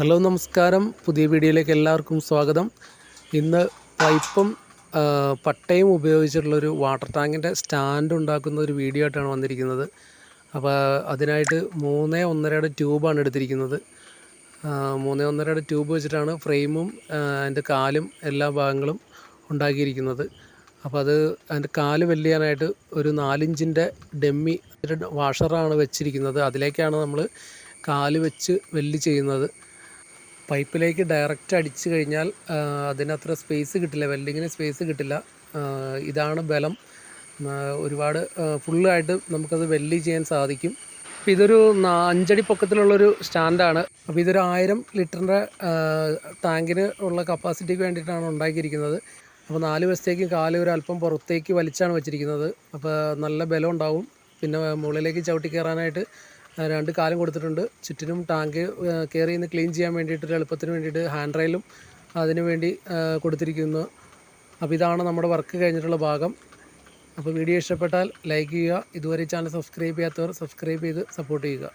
Hello നമസ്കാരം. പുതിയ വീഡിയോയിലേക്ക് എല്ലാവർക്കും സ്വാഗതം. ഇന്ന് പൈപ്പും പട്ടയും ഉപയോഗിച്ചിട്ടുള്ളൊരു വാട്ടർ ടാങ്കിന്റെ സ്റ്റാൻഡ് ഉണ്ടാക്കുന്ന ഒരു വീഡിയോ ആയിട്ടാണ് വന്നിരിക്കുന്നത്. അപ്പോൾ അതിനായിട്ട് മൂന്ന് ഒന്നരയുടെ ട്യൂബാണ് എടുത്തിരിക്കുന്നത്. മൂന്ന് ഒന്നരയുടെ ട്യൂബ് വെച്ചിട്ടാണ് ഫ്രെയിമും അതിന്റെ കാലും എല്ലാ ഭാഗങ്ങളും ഉണ്ടാക്കിയിരിക്കുന്നത്. അപ്പോൾ അത് അതിന്റെ കാൽ വെല്ലിയാനായിട്ട് ഒരു നാലിഞ്ചിന്റെ ഡെമ്മി വാഷറാണ് വെച്ചിരിക്കുന്നത്. അതിലേക്കാണ് നമ്മൾ കാൽ വെച്ച് വെല്ലി ചെയ്യുന്നത്. പൈപ്പിലേക്ക് ഡയറക്റ്റ് അടിച്ചു കഴിഞ്ഞാൽ അതിനത്ര സ്പേസ് കിട്ടില്ല. വെൽഡിങ്ങിന് സ്പേസ് കിട്ടില്ല. ഇതാണ് ബലം. ഒരുപാട് ഫുള്ളായിട്ട് നമുക്കത് വെല്ലി ചെയ്യാൻ സാധിക്കും. അപ്പോൾ ഇതൊരു അഞ്ചടി പൊക്കത്തിലുള്ളൊരു സ്റ്റാൻഡാണ്. അപ്പോൾ ഇതൊരു ആയിരം ലിറ്ററിന്റെ ടാങ്കിന് ഉള്ള കപ്പാസിറ്റിക്ക് വേണ്ടിയിട്ടാണ് ഉണ്ടാക്കിയിരിക്കുന്നത്. അപ്പോൾ നാല് വശത്തേക്ക് കാൽ ഒരു അല്പം പുറത്തേക്ക് വലിച്ചാണ് വെച്ചിരിക്കുന്നത്. അപ്പോൾ നല്ല ബലം ഉണ്ടാവും. പിന്നെ മുകളിലേക്ക് ചവിട്ടി കയറാനായിട്ട് രണ്ട് കാലം കൊടുത്തിട്ടുണ്ട്. ചുറ്റിനും ടാങ്ക് കയറി നിന്ന് ക്ലീൻ ചെയ്യാൻ വേണ്ടിയിട്ട് എളുപ്പത്തിന് വേണ്ടിയിട്ട് ഹാൻഡ് റെയിലും അതിന് വേണ്ടി കൊടുത്തിരിക്കുന്നു. അപ്പോൾ ഇതാണ് നമ്മുടെ വർക്ക് കഴിഞ്ഞിട്ടുള്ള ഭാഗം. അപ്പോൾ വീഡിയോ ഇഷ്ടപ്പെട്ടാൽ ലൈക്ക് ചെയ്യുക. ഇതുവരെ ചാനൽ സബ്സ്ക്രൈബ് ചെയ്യാത്തവർ സബ്സ്ക്രൈബ് ചെയ്ത് സപ്പോർട്ട് ചെയ്യുക.